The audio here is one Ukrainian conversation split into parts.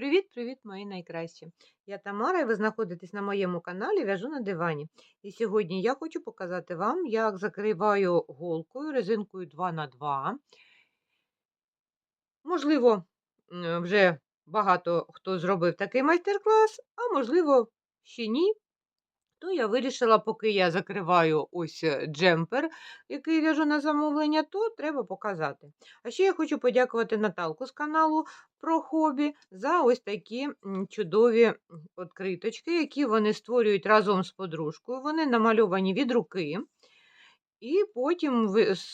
Привіт-привіт, мої найкращі! Я Тамара, і ви знаходитесь на моєму каналі В'яжу на дивані. І сьогодні я хочу показати вам, як закриваю голкою резинкою 2х2. Можливо, вже багато хто зробив такий майстер-клас, а можливо, ще ні. То я вирішила, поки я закриваю ось е, джемпер, який в'яжу на замовлення, то треба показати. А ще я хочу подякувати Наталку з каналу про хобі за ось такі чудові відкриточки, які вони створюють разом з подружкою. Вони намальовані від руки. І потім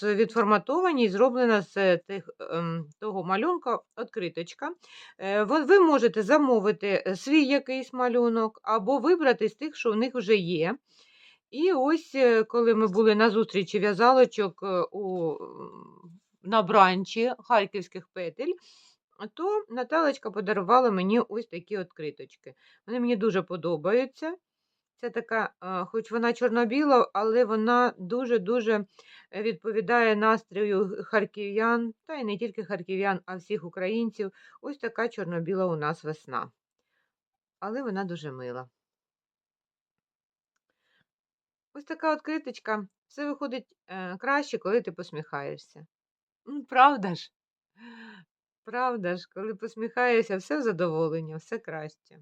відформатовані і зроблена з тих, ем, того малюнка відкриточка. Е, ви- можете замовити е, свій якийсь малюнок або вибрати з тих, що в них вже є. І ось, е, коли ми були на зустрічі в'язалочок е, у, на бранчі харківських петель, то Наталочка подарувала мені ось такі відкриточки. Вони мені дуже подобаються. Це така, хоч вона чорно-біла, але вона дуже-дуже відповідає настрою харків'ян, та й не тільки харків'ян, а всіх українців. Ось така чорно-біла у нас весна. Але вона дуже мила. Ось така от криточка. Все виходить е, краще, коли ти посміхаєшся. Правда ж? Правда ж, коли посміхаєшся, все в задоволення, все краще.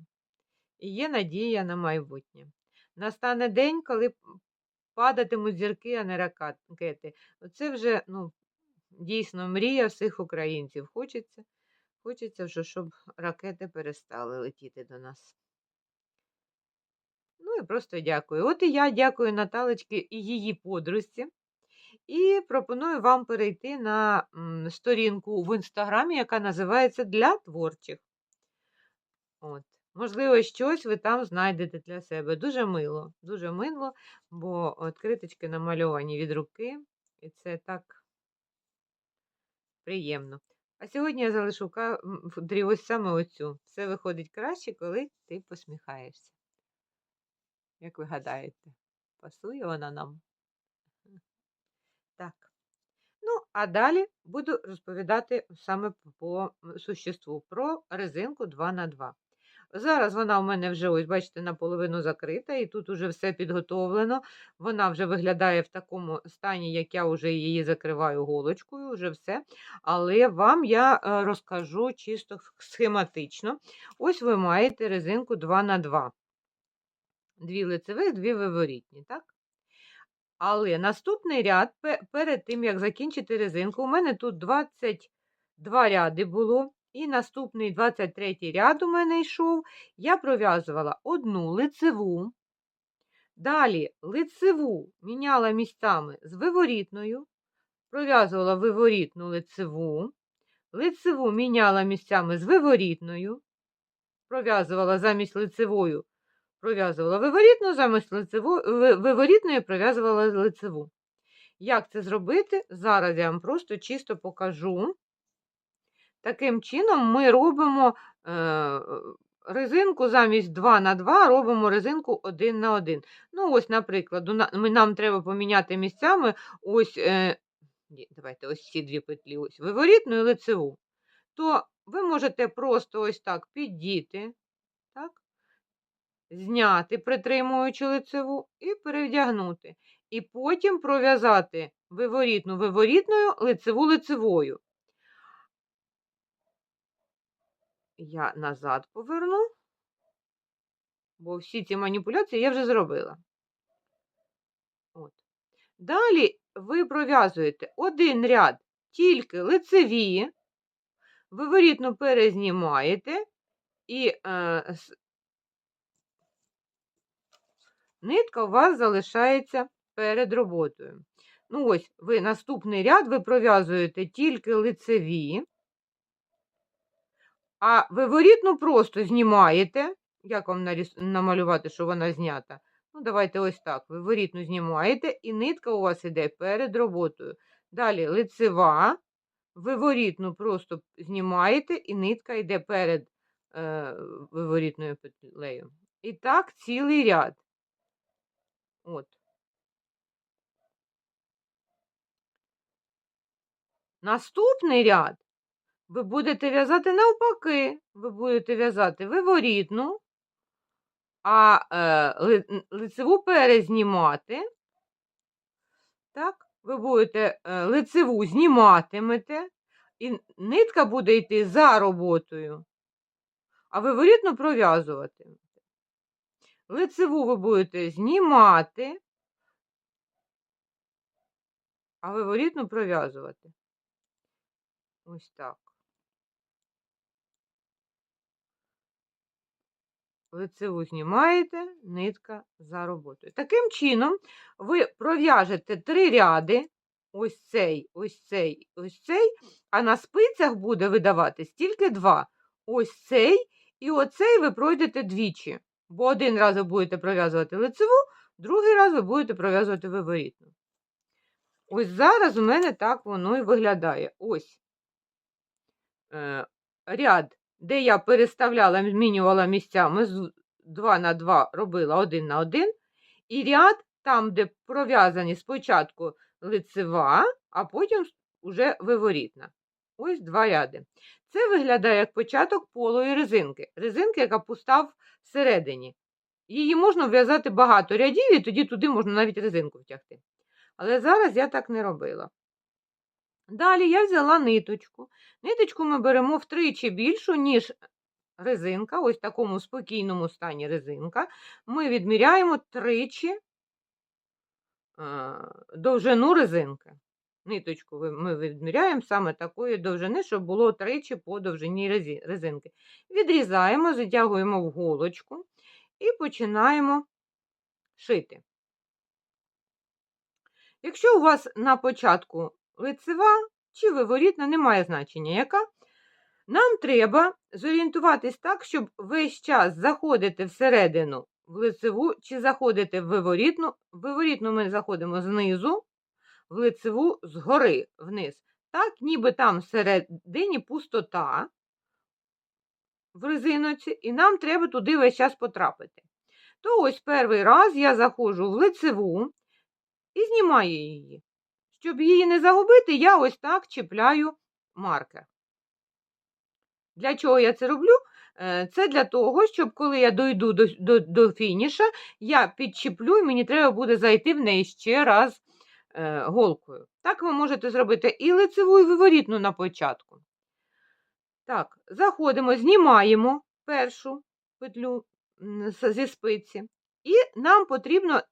І є надія на майбутнє. Настане день, коли падатимуть зірки, а не ракети. Оце вже ну, дійсно мрія всіх українців. Хочеться, хочеться вже, щоб ракети перестали летіти до нас. Ну і просто дякую. От і я дякую Наталочці і її подружці. І пропоную вам перейти на сторінку в інстаграмі, яка називається Для творчих. От. Можливо, щось ви там знайдете для себе. Дуже мило, дуже мило, бо відкриточки намальовані від руки, і це так приємно. А сьогодні я залишу дрі саме оцю. Все виходить краще, коли ти посміхаєшся. Як ви гадаєте, пасує вона нам? Так. Ну, а далі буду розповідати саме по существу про резинку 2х2. Зараз вона у мене вже, ось, бачите, наполовину закрита, і тут уже все підготовлено. Вона вже виглядає в такому стані, як я вже її закриваю голочкою, вже все. Але вам я е, розкажу чисто схематично. Ось ви маєте резинку 2х2. Дві лицевих, дві виворітні, так? Але наступний ряд, перед тим, як закінчити резинку, у мене тут 22 ряди було. І наступний 23 ряд у мене йшов. Я пров'язувала одну лицеву. Далі лицеву міняла місцями з виворітною, пров'язувала виворітну лицеву, лицеву міняла місцями з виворітною, пров'язувала замість лицевою, пров'язувала виворітну, замість лицеву, ви- виворітної пров'язувала лицеву. Як це зробити? Зараз я вам просто чисто покажу. Таким чином ми робимо е, резинку замість 2 на 2 робимо резинку 1 на 1. Ну, ось, наприклад, нам треба поміняти місцями ось, е, давайте ось ці дві петлі, ось виворітну і лицеву. То ви можете просто ось так піддіти, так? зняти, притримуючи лицеву, і перевдягнути. І потім пров'язати виворітну виворітною, лицеву лицевою. Я назад поверну, бо всі ці маніпуляції я вже зробила. От. Далі ви пров'язуєте один ряд тільки лицеві, виворітну перезнімаєте і е, нитка у вас залишається перед роботою. Ну, ось, ви наступний ряд ви пров'язуєте тільки лицеві, а виворітну просто знімаєте. Як вам намалювати, що вона знята? Ну, давайте ось так. Виворітну знімаєте, і нитка у вас іде перед роботою. Далі лицева, виворітну просто знімаєте, і нитка йде перед е, виворітною петлею. І так цілий ряд. От. Наступний ряд ви будете в'язати навпаки. Ви будете в'язати виворітну, а е, ли- лицеву перезнімати. Так, ви будете е, лицеву зніматимете, і нитка буде йти за роботою, а виворітну пров'язуватимете. Лицеву ви будете знімати, а виворітну пров'язувати. Ось так. Лицеву знімаєте, нитка за роботою. Таким чином, ви пров'яжете три ряди, ось цей, ось цей, ось цей, а на спицях буде видаватись тільки два. Ось цей і оцей ви пройдете двічі. Бо один раз ви будете пров'язувати лицеву, другий раз ви будете пров'язувати виворітну. Ось зараз у мене так воно і виглядає. Ось е, ряд, де я переставляла, змінювала місцями з 2 на 2 робила 1 на 1, і ряд там, де пров'язані спочатку лицева, а потім вже виворітна. Ось два ряди. Це виглядає як початок полої резинки. Резинки, яка пуста всередині. Її можна в'язати багато рядів, і тоді туди можна навіть резинку втягти. Але зараз я так не робила. Далі я взяла ниточку. Ниточку ми беремо втричі більшу, ніж резинка, ось в такому спокійному стані резинка. Ми відміряємо тричі е, довжину резинки. Ниточку ми відміряємо саме такої довжини, щоб було тричі по довжині резинки. Відрізаємо, затягуємо в голочку і починаємо шити. Якщо у вас на початку лицева чи виворітна, немає значення яка, нам треба зорієнтуватись так, щоб весь час заходити всередину в лицеву чи заходити в виворітну. В виворітну ми заходимо знизу, в лицеву згори вниз. Так, ніби там всередині пустота в резиноці, і нам треба туди весь час потрапити. То ось перший раз я заходжу в лицеву і знімаю її. Щоб її не загубити, я ось так чіпляю маркер. Для чого я це роблю? Е, Це для того, щоб коли я дойду до, до, до фініша, я підчіплю, і мені треба буде зайти в неї ще раз е, голкою. Так ви можете зробити і лицеву, і виворітну на початку. Так, заходимо, знімаємо першу петлю зі спиці, і нам потрібно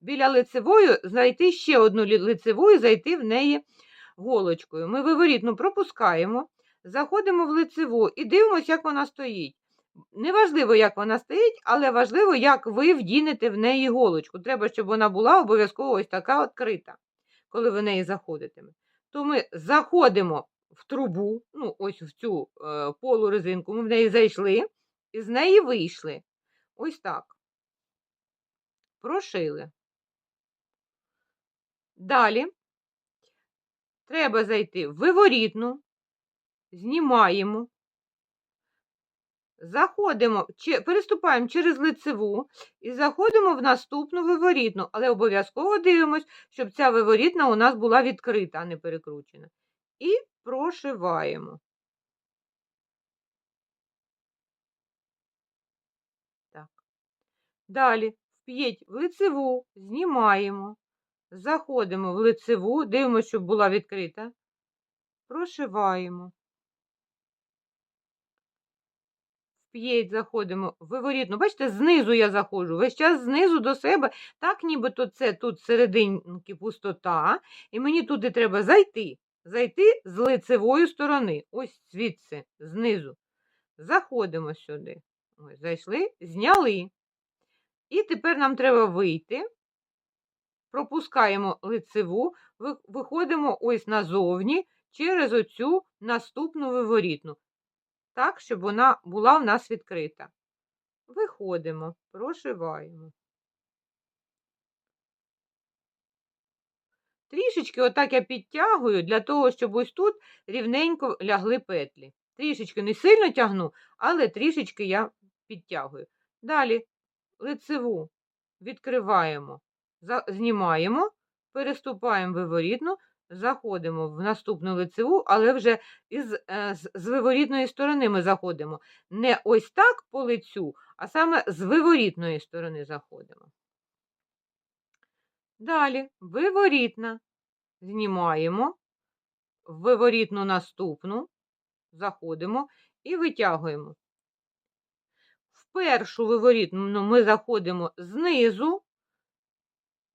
біля лицевої знайти ще одну лицеву і зайти в неї голочкою. Ми виворітну пропускаємо, заходимо в лицеву і дивимося, як вона стоїть. Неважливо, як вона стоїть, але важливо, як ви вдінете в неї голочку. Треба, щоб вона була обов'язково ось така відкрита, коли ви в неї заходитиме. То ми заходимо в трубу, ну, ось в цю е, полурезинку, ми в неї зайшли і з неї вийшли. Ось так. Прошили. Далі треба зайти в виворітну, знімаємо, заходимо, переступаємо через лицеву і заходимо в наступну виворітну, але обов'язково дивимось, щоб ця виворітна у нас була відкрита, а не перекручена. І прошиваємо. Далі вп'єть в лицеву, знімаємо, заходимо в лицеву, дивимося, щоб була відкрита, прошиваємо. Вп'єть, заходимо в виворітну. Бачите, знизу я заходжу, весь час знизу до себе, так нібито це тут серединки пустота, і мені туди треба зайти. Зайти з лицевої сторони, ось звідси, знизу. Заходимо сюди. Ось, зайшли, зняли. І тепер нам треба вийти. Пропускаємо лицеву, виходимо ось назовні через оцю наступну виворітну. Так, щоб вона була в нас відкрита. Виходимо, прошиваємо. Трішечки отак я підтягую для того, щоб ось тут рівненько лягли петлі. Трішечки не сильно тягну, але трішечки я підтягую. Далі лицеву відкриваємо, знімаємо, переступаємо виворітну, заходимо в наступну лицеву, але вже із, е, з, з виворітної сторони ми заходимо. Не ось так по лицю, а саме з виворітної сторони заходимо. Далі виворітна. Знімаємо виворітну наступну, заходимо і витягуємо. Першу виворітну ми заходимо знизу,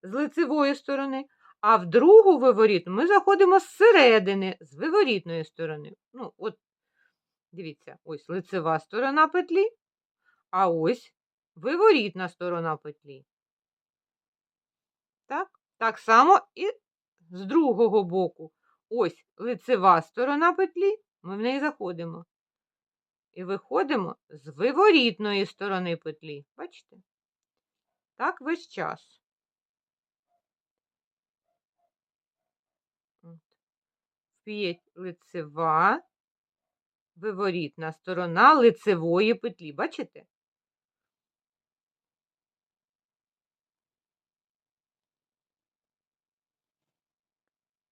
з лицевої сторони, а в другу виворітну ми заходимо зсередини, з виворітної сторони. Ну, от, дивіться, ось лицева сторона петлі, а ось виворітна сторона петлі. Так, так само і з другого боку. Ось лицева сторона петлі, ми в неї заходимо. І виходимо з виворітної сторони петлі. Бачите? Так весь час. П'ять лицева, виворітна сторона лицевої петлі. Бачите?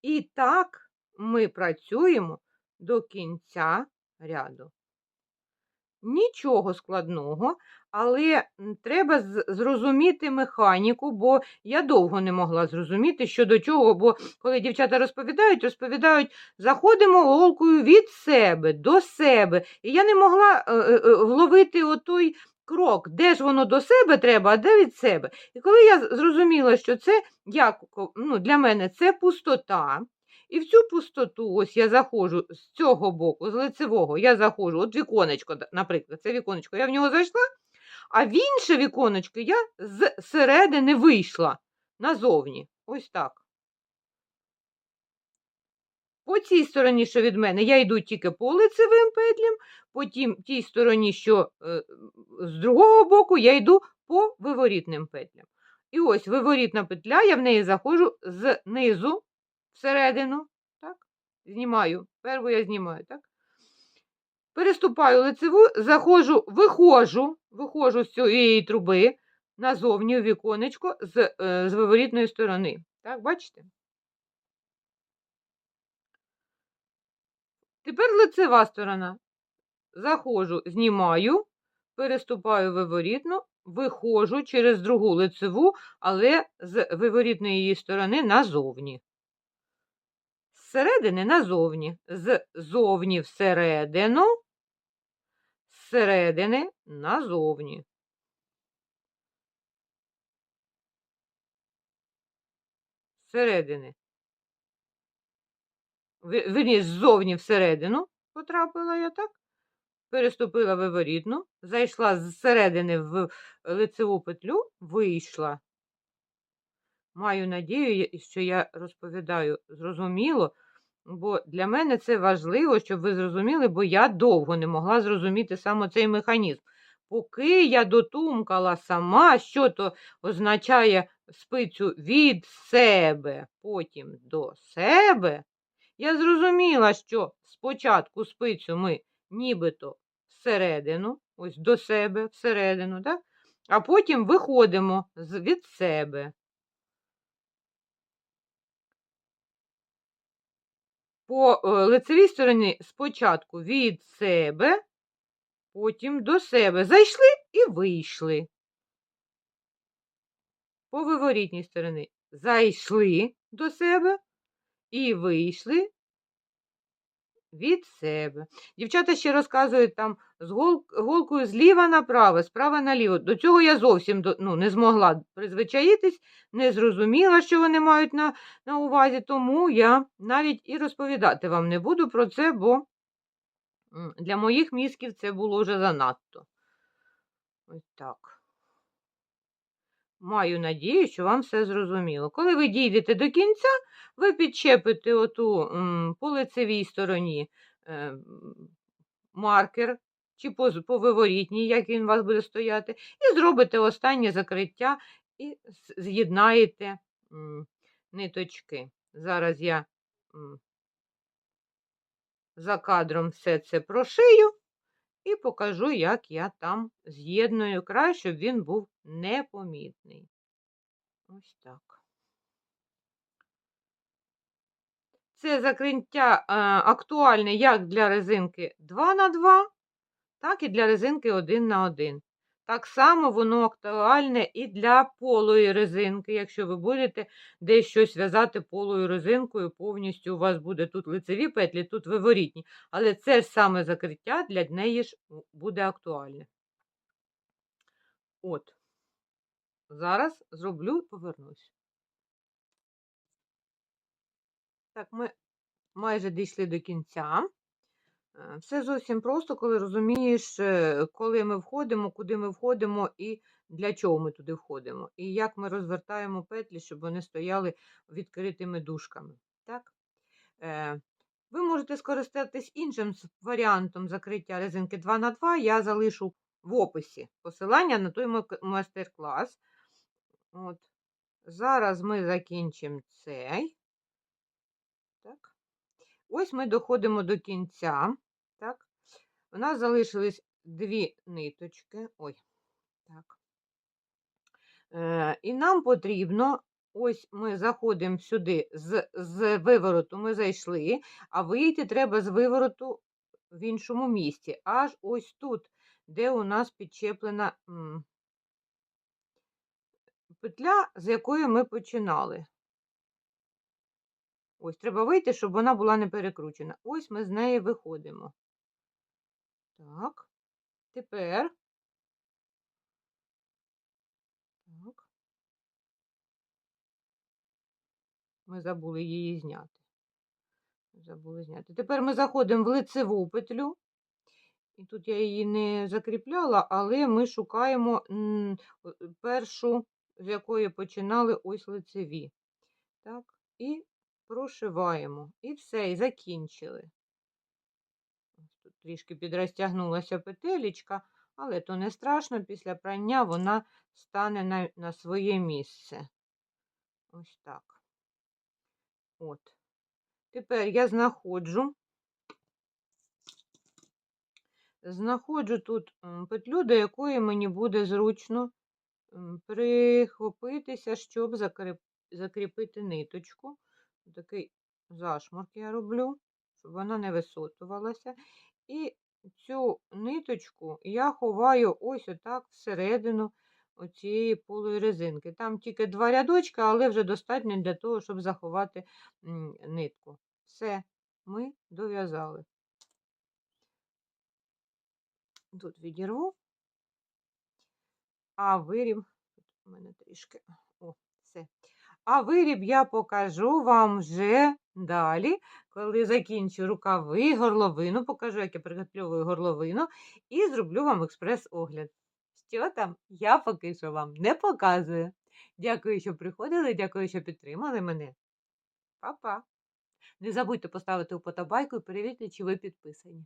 І так ми працюємо до кінця ряду. Нічого складного, але треба зрозуміти механіку, бо я довго не могла зрозуміти, що до чого, бо коли дівчата розповідають, розповідають, заходимо голкою від себе до себе. І я не могла е, е, е, вловити отой крок, де ж воно до себе треба, а де від себе. І коли я зрозуміла, що це як, ну, для мене це пустота. І в цю пустоту, ось я заходжу з цього боку, з лицевого, я заходжу, от віконечко, наприклад, це віконечко, я в нього зайшла, а в інше віконечко я з середини вийшла назовні. Ось так. По цій стороні, що від мене, я йду тільки по лицевим петлям, по тій стороні, що е, з другого боку, я йду по виворітним петлям. І ось виворітна петля, я в неї заходжу знизу всередину, так? Знімаю. Перву я знімаю, так? Переступаю лицеву, заходжу, виходжу, виходжу з цієї труби назовні у віконечко з, е, з виворітної сторони. Так, бачите? Тепер лицева сторона. Заходжу, знімаю, переступаю виворітну, виходжу через другу лицеву, але з виворітної її сторони назовні. Зсередини назовні, з зовні всередину, зсередини назовні. Зсередини. Ви- ззовні всередину потрапила я так. Переступила виворітну, зайшла зсередини в лицеву петлю, вийшла. Маю надію, що я розповідаю зрозуміло, бо для мене це важливо, щоб ви зрозуміли, бо я довго не могла зрозуміти саме цей механізм. Поки я дотумкала сама, що то означає спицю від себе, потім до себе, я зрозуміла, що спочатку спицю ми нібито всередину, ось до себе, всередину, так? а потім виходимо від себе. По е, лицевій стороні спочатку від себе, потім до себе. Зайшли і вийшли. По виворітній стороні зайшли до себе і вийшли від себе. Дівчата ще розказують там з гол, голкою зліва направо, справа наліво. До цього я зовсім до- ну, не змогла призвичаїтись, не зрозуміла, що вони мають на, на увазі, тому я навіть і розповідати вам не буду про це, бо для моїх мізків це було вже занадто. Ось так. Маю надію, що вам все зрозуміло. Коли ви дійдете до кінця, ви підчепите оту м, по лицевій стороні е, маркер чи по, по виворітній, як він у вас буде стояти, і зробите останнє закриття і з'єднаєте ниточки. Зараз я м, за кадром все це прошию і покажу, як я там з'єдную край, щоб він був непомітний. Ось так. Це закриття е, актуальне як для резинки 2х2, так і для резинки 1 на 1 Так само воно актуальне і для полої резинки. Якщо ви будете десь щось в'язати полою резинкою, повністю у вас буде тут лицеві петлі, тут виворітні. Але це ж саме закриття для неї ж буде актуальне. От. Зараз зроблю і повернусь. Так, ми майже дійшли до кінця. Е, Все зовсім просто, коли розумієш, е, коли ми входимо, куди ми входимо і для чого ми туди входимо. І як ми розвертаємо петлі, щоб вони стояли відкритими дужками. Так? Е, Ви можете скористатись іншим варіантом закриття резинки 2 на 2 Я залишу в описі посилання на той майстер-клас. Зараз ми закінчимо цей. Ось ми доходимо до кінця. Так. У нас залишились дві ниточки. Ой, так. Е, і нам потрібно, ось ми заходимо сюди з, з вивороту, ми зайшли, а вийти треба з вивороту в іншому місці. Аж ось тут, де у нас підчеплена м, петля, з якої ми починали. Ось треба вийти, щоб вона була не перекручена. Ось ми з неї виходимо. Так. Тепер. Так. Ми забули її зняти. Забули зняти. Тепер ми заходимо в лицеву петлю. І тут я її не закріпляла, але ми шукаємо першу, з якої починали ось лицеві. Так, і прошиваємо. І все, і закінчили. Тут трішки підрозтягнулася петелечка, але то не страшно, після прання вона стане на, на своє місце. Ось так. От. Тепер я знаходжу. Знаходжу тут петлю, до якої мені буде зручно прихопитися, щоб закріпити ниточку. Такий зашморк я роблю, щоб вона не висотувалася. І цю ниточку я ховаю ось отак всередину оцієї полої резинки. Там тільки два рядочка, але вже достатньо для того, щоб заховати нитку. Все, ми дов'язали. Тут відірву, а виріб, тут у мене трішки, о, все. А виріб я покажу вам вже далі, коли закінчу рукави, горловину, покажу, як я приготовлюю горловину, і зроблю вам експрес-огляд. Що там, я поки що вам не показую. Дякую, що приходили, дякую, що підтримали мене. Па-па! Не забудьте поставити вподобайку і перевірте, чи ви підписані.